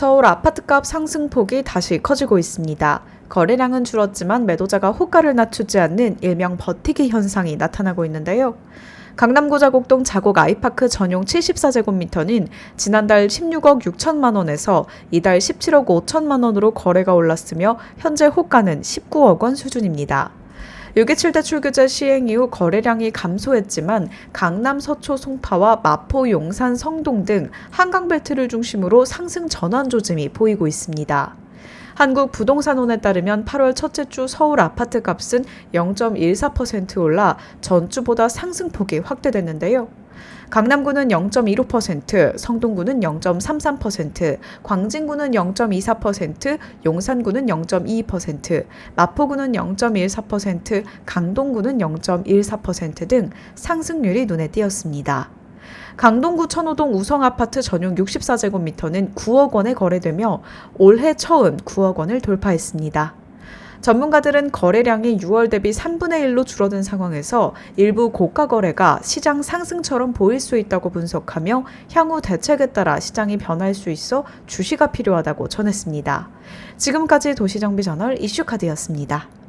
서울 아파트값 상승폭이 다시 커지고 있습니다. 거래량은 줄었지만 매도자가 호가를 낮추지 않는 일명 버티기 현상이 나타나고 있는데요. 강남구 자곡동 자곡 아이파크 전용 74제곱미터는 지난달 16억 6천만 원에서 이달 17억 5천만 원으로 거래가 올랐으며 현재 호가는 19억 원 수준입니다. 6개 7대 출규제 시행 이후 거래량이 감소했지만 강남, 서초, 송파와 마포, 용산, 성동 등 한강벨트를 중심으로 상승 전환 조짐이 보이고 있습니다. 한국부동산원에 따르면 8월 첫째 주 서울 아파트 값은 0.14% 올라 전주보다 상승폭이 확대됐는데요. 강남구는 0.15%, 성동구는 0.33%, 광진구는 0.24%, 용산구는 0.22%, 마포구는 0.14%, 강동구는 0.14%등 상승률이 눈에 띄었습니다. 강동구 천호동 우성아파트 전용 64제곱미터는 9억 원에 거래되며 올해 처음 9억 원을 돌파했습니다. 전문가들은 거래량이 6월 대비 3분의 1로 줄어든 상황에서 일부 고가 거래가 시장 상승처럼 보일 수 있다고 분석하며 향후 대책에 따라 시장이 변할 수 있어 주시가 필요하다고 전했습니다. 지금까지 도시정비저널 이슈카드였습니다.